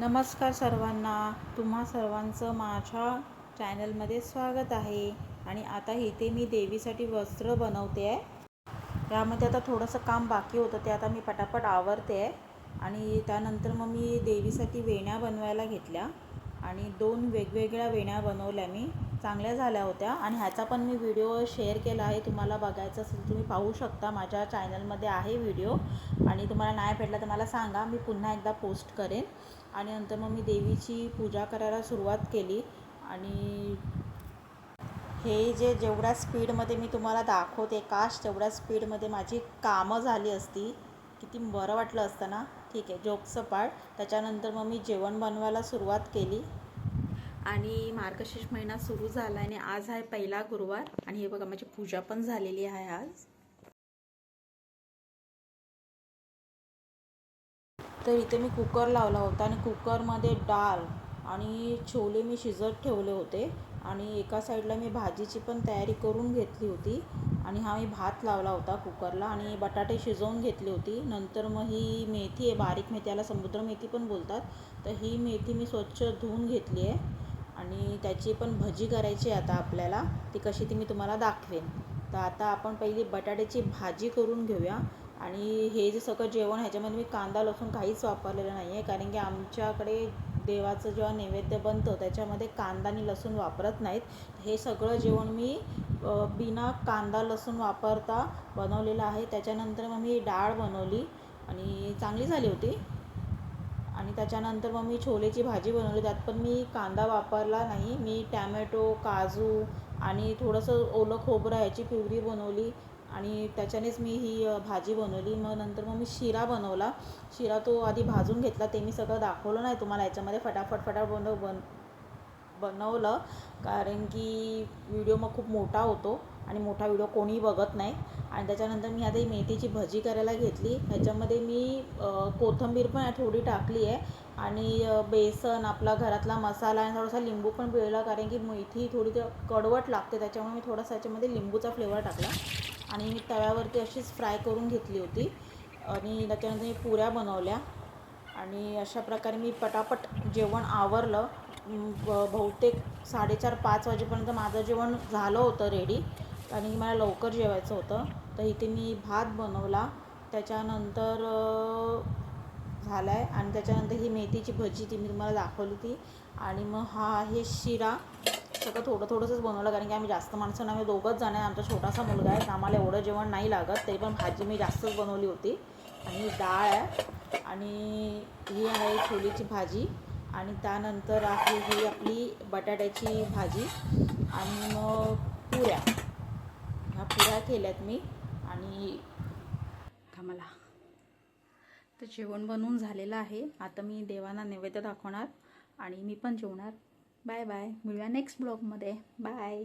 नमस्कार सर्वांना. तुम्हा सर्वांचं माझ्या चॅनलमध्ये स्वागत आहे. आणि आता इथे मी देवीसाठी वस्त्र बनवते आहे. यामध्ये आता थोडंसं काम बाकी होतं ते आता मी पटापट आवरते आहे. आणि त्यानंतर मग मी देवीसाठी वेण्या बनवायला घेतल्या. आणि दोन वेगवेगळ्या वेण्या बनवल्या मी. चांगल्या झाल्या होत्या आणि ह्याचा पण मी व्हिडिओ शेअर केला आहे. तुम्हाला बघायचं असेल तुम्ही पाहू शकता. माझ्या चॅनलमध्ये आहे व्हिडिओ आणि तुम्हाला नाही भेटला तर मला सांगा. मी पुन्हा एकदा पोस्ट करेन. आणि नंतर मग मी देवीची पूजा करायला सुरुवात केली. आणि हे जे जेवढ्या स्पीडमध्ये मी तुम्हाला दाखवते काश तेवढ्या स्पीडमध्ये माझी कामं झाली असती. किती बरं वाटलं असतं ना? ठीक आहे जोकचं पाठ त्याच्यानंतर मग मी जेवण बनवायला सुरुवात केली. आणि मार्गशीर्ष महिना सुरू झाला आणि आज आहे पहिला गुरुवार. आणि हे बघा माझी पूजा पण झालेली आहे आज. तर इथे मी कुकर लावला होता आणि कुकरमध्ये डाळ आणि छोले मी शिजत ठेवले होते. आणि एका साईडला मी भाजीची पण तयारी करून घेतली होती. आणि हा मी भात लावला होता कुकरला आणि बटाटे शिजवून घेतली होती. नंतर मग ही मेथी आहे बारीक मेथी याला समुद्र मेथी पण बोलतात. तर ही मेथी मी स्वच्छ धुवून घेतली आहे. आणि त्याची पण भजी करायची आहे आता आपल्याला. ती कशी ती मी तुम्हाला दाखवेन. तर आता आपण पहिली बटाट्याची भाजी करून घेऊया. आणि हे जे सगळं जेवण ह्याच्यामध्ये मी कांदा लसूण काहीच वापरलेलं नाही आहे कारण की आमच्याकडे देवाचं जेव्हा नैवेद्य बनतं त्याच्यामध्ये कांदा आणि लसूण वापरत नाहीत. हे सगळं जेवण मी बिना कांदा लसूण वापरता बनवलेलं आहे. त्याच्यानंतर मग मी डाळ बनवली आणि चांगली झाली होती. आणि त्याच्यानंतर मग मी छोलेची भाजी बनवली. त्यात पण मी कांदा वापरला नाही. मी टॅमॅटो काजू आणि थोडंसं ओलं खोबरं ह्याची प्युरी बनवली. आणि त्याच्यानेच मी ही भाजी बनवली. मग नंतर मग मी शिरा बनवला. शिरा तो आधी भाजून घेतला. ते मी सगळं दाखवलं नाही तुम्हाला. याच्यामध्ये फटाफट फटाफट बनव बन बनवलं. कारण की व्हिडिओ मग खूप मोठा होतो आणि मोठा व्हिडिओ कोणीही बघत नाही. आणि त्याच्यानंतर मी आता ही मेथीची भजी करायला घेतली. ह्याच्यामध्ये मी कोथिंबीर पण थोडी टाकली आहे. आणि बेसन आपला घरातला मसाला आणि थोडासा लिंबू पण पिळला. कारण की मेथी थोडी कडवट लागते. त्याच्यामुळे मी थोडासा याच्यामध्ये लिंबूचा फ्लेवर टाकला. आणि मी तव्यावरती अशीच फ्राय करून घेतली होती. आणि त्याच्यानंतर मी पुऱ्या बनवल्या. आणि अशा प्रकारे मी पटापट जेवण आवरलं. बहुतेक साडेचार पाच वाजेपर्यंत माझं जेवण झालं होतं रेडी आणि मला लवकर जेवायचं होतं. तर इथे मी भात बनवला. त्याच्यानंतर झाला आहे आणि त्याच्यानंतर ही मेथीची भजी ती मी तुम्हाला दाखवली ती आणि मग हा आहे शिरा. सगळं थोडं थोडंसंच बनवलं कारण की आम्ही जास्त माणसं आम्ही दोघंच जण आहे. आमचा छोटासा मुलगा आहे आम्हाला एवढं जेवण नाही लागत तरी पण भाजी मी जास्तच बनवली होती. आणि डाळ आहे आणि ही आहे छोलीची भाजी. आणि त्यानंतर आहे ही आपली बटाट्याची भाजी. आणि मग पुऱ्या. ह्या पुऱ्या केल्यात मी. आणि मला. तर जेवण बनवून झालेलं आहे. आता मी देवांना नैवेद्य दाखवणार आणि मी पण जेवणार. Bye bye. मुलगा नेक्स्ट ब्लॉगमध्ये बाय